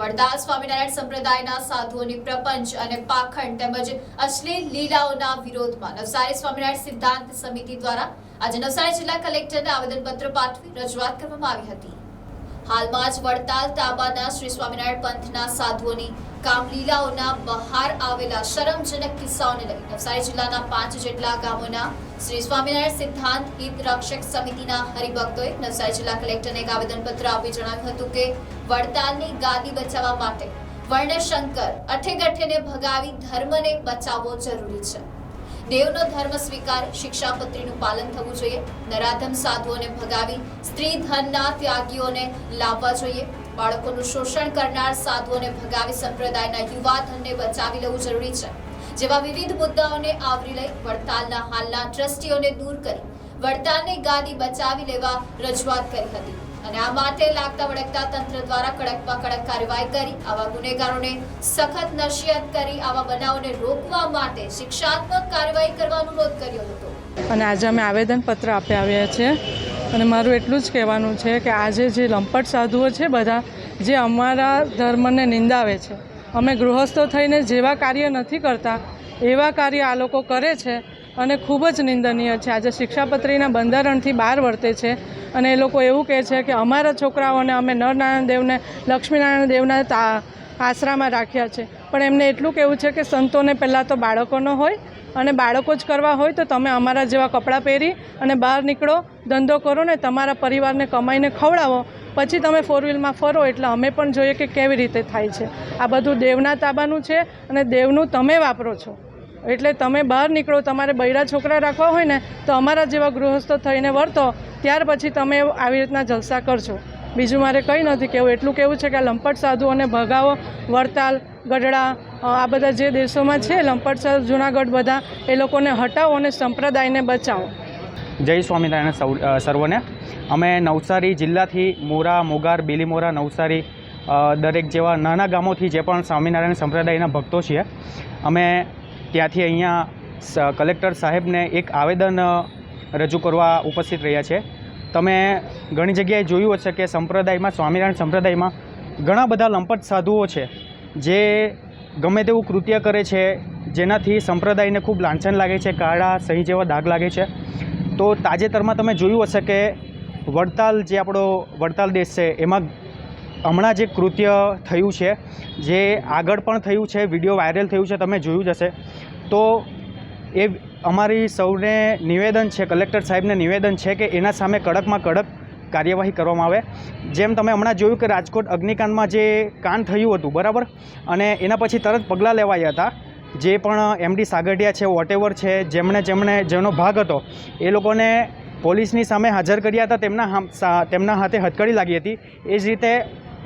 વડતાલ સ્વામિનારાયણ સંપ્રદાયના સાધુઓની પ્રપંચ અને પાખંડ તેમજ અશ્લીલ લીલાઓના વિરોધમાં નવસારી સ્વામિનારાયણ સિદ્ધાંત સમિતિ દ્વારા આજે નવસારી જિલ્લા કલેક્ટરને આવેદનપત્ર પાઠવી રજૂઆત કરવામાં આવી હતી. હાલમાં જ વડતાલ, તાબાના શ્રી સ્વામિનારાયણ પંથના સાધુઓની કામલીલાઓના બહાર આવેલા શરમજનક કિસ્સાઓને લઈ નવસારી જિલ્લાના પાંચ જેટલા ગામોના શ્રી સ્વામિનારાયણ સિદ્ધાંત હિત રક્ષક સમિતિના હરિભક્તોએ નવસારી જિલ્લા કલેક્ટરને એક આવેદનપત્ર આપી જણાવ્યું હતું કે વડતાલની ગાદી બચાવવા માટે વર્ણશંકર, અઠેગઠેને ભગાવી ધર્મને બચાવવો જરૂરી છે. દેવનો ધર્મ સ્વીકાર, શિક્ષાપત્રીનું પાલન થવું જોઈએ, નરાધમ સાધુઓને ભગાવી, સ્ત્રી ધનના ત્યાગીઓને લાવવા જોઈએ. બાળકોનું શોષણ કરનાર સાધુઓને ભગાવી સંપ્રદાયના યુવા ધનને બચાવી લેવું જરૂરી છે. જેવા વિવિધ મુદ્દાઓને આવરી લઈ વડતાલના હાલના ટ્રસ્ટીઓને દૂર કરી, વડતાલની ગાદી બચાવી લેવા રજૂઆત કરી હતી. અને આ માટે લાગતા વળગતા તંત્ર દ્વારા કડકમાં કડક કાર્યવાહી કરી, આવા ગુનેગારોને સખત નસીહત કરી, આવા બનાવોને રોકવા માટે શિક્ષાત્મક કાર્યવાહી કરવાનો અનુરોધ કર્યો હતો. અને આજે અમે આવેદનપત્ર આપી આવ્યા છે. અને મારું એટલું જ કહેવાનું છે કે આજે જે લંપટ સાધુઓ છે બધા, જે અમારા ધર્મને નિંદાવે છે. અમે ગૃહસ્થો થઈને જેવા કાર્ય નથી કરતા, એવા કાર્ય આ લોકો કરે છે અને ખૂબ જ નિંદનીય છે. આજે શિક્ષાપત્રીના બંધારણથી બહાર વર્તે છે અને એ લોકો એવું કહે છે કે અમારા છોકરાઓને અમે નરનારાયણ દેવને, લક્ષ્મીનારાયણ દેવના આશરામાં રાખ્યા છે. પણ એમને એટલું કહેવું છે કે સંતોને પહેલાં તો બાળકોનો હોય અને બાળકો જ કરવા હોય તો તમે અમારા જેવા કપડાં પહેરી અને બહાર નીકળો, ધંધો કરો ને તમારા પરિવારને કમાઈને ખવડાવો. પછી તમે ફોર વ્હીલમાં ફરો એટલે અમે પણ જોઈએ કે કેવી રીતે થાય છે. આ બધું દેવના તાબાનું છે અને દેવનું તમે વાપરો છો. એટલે તમે બહાર નીકળો, તમારે બૈરા છોકરા રાખવા હોય ને, તો અમારા જેવા ગૃહસ્થો થઈને વર્તો, ત્યાર પછી તમે આવી રીતના જલસા કરશો બીજું મારે કંઈ નથી કહેવું, એટલું કહેવું છે કે લંપટ સાધુઓને ભગાવો, વડતાલ, ગઢડા આ બધા જે દેશોમાં છે, લંપટ સાધુ, જુનાગઢ બધા, એ લોકોને હટાવો અને સંપ્રદાયને બચાવો. જય સ્વામિનારાયણ સૌ સર્વને. અમે નવસારી જિલ્લાથી મોરા, મોગાર, બેલીમોરા, નવસારી દરેક જેવા નાના ગામોથી જે પણ સ્વામિનારાયણ સંપ્રદાયના ભક્તો છીએ, અમે ત્યાંથી અહીંયા કલેક્ટર સાહેબને એક આવેદન રજૂ કરવા ઉપસ્થિત રહ્યા છે. તમે ઘણી જગ્યાએ જોયું હશે કે સંપ્રદાયમાં, સ્વામિનારાયણ સંપ્રદાયમાં ઘણા બધા લંપટ સાધુઓ છે, જે ગમે તેવું કૃત્ય કરે છે, જેનાથી સંપ્રદાયને ખૂબ લાંછન લાગે છે, કાળા, સહી જેવા દાગ લાગે છે. તો તાજેતરમાં તમે જોયું હશે કે વડતાલ જે આપણો વડતાલ દેશ છે, એમાં હમણાં જે કૃત્ય થયું છે, જે આગળ પણ થયું છે, વીડિયો વાયરલ થયું છે, તમે જોયું જ હશે. તો એ અમારી સૌને નિવેદન છે, કલેક્ટર સાહેબને નિવેદન છે કે એના સામે કડકમાં કડક કાર્યવાહી કરવામાં આવે. જેમ તમે હમણાં જોયું કે રાજકોટ અગ્નિકાંડમાં જે કાંડ થયું હતું, બરાબર? અને એના પછી તરત પગલાં લેવાયા હતા. જે પણ એમડી સાગઠિયા છે વોટેવર છે, જેમણે જેમણે જેનો ભાગ હતો, એ લોકોને પોલીસની સામે હાજર કર્યા હતા, તેમના તેમના હાથે હથકડી લાગી હતી. એ જ રીતે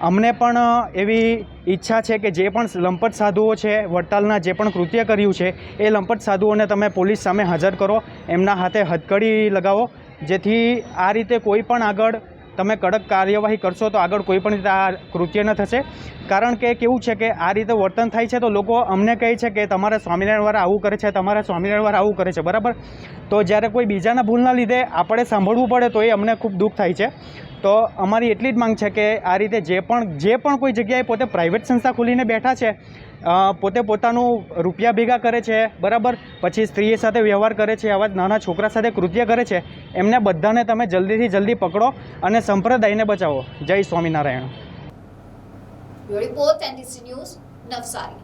અમને પણ એવી ઈચ્છા છે કે જે પણ લંપટ સાધુઓ છે, વડતાલના જે પણ કૃત્ય કર્યું છે, એ લંપટ સાધુઓને તમે પોલીસ સામે હાજર કરો, એમના હાથે હથકડી લગાવો, જેથી આ રીતે કોઈ પણ આગળ તમે કડક કાર્યવાહી કરશો તો આગળ કોઈ પણ રીતે આ કૃત્ય ન થશે. કારણ કે કેવું છે કે આ રીતે વર્તન થાય છે તો લોકો અમને કહે છે કે તમારા સ્વામિનારાયણવાળા આવું કરે છે, તમારા સ્વામિનારાયણવાળા આવું કરે છે, બરાબર? તો જ્યારે કોઈ બીજાના ભૂલના લીધે આપણે સાંભળવું પડે તો એ અમને ખૂબ દુઃખ થાય છે. તો અમારી એટલી જ માંગ છે કે આ રીતે જે પણ જે પણ કોઈ જગ્યાએ પોતે પ્રાઇવેટ સંસ્થા ખોલીને બેઠા છે પોતે પોતાનું રૂપિયા ભેગા કરે છે, બરાબર? પછી સ્ત્રી સાથે વ્યવહાર કરે છે, આવા નાના છોકરા સાથે કૃત્ય કરે છે. એમને બધાને તમે જલ્દીથી જલ્દી પકડો અને સંપ્રદાયને બચાવો. જય સ્વામિનારાયણ. નવસારી.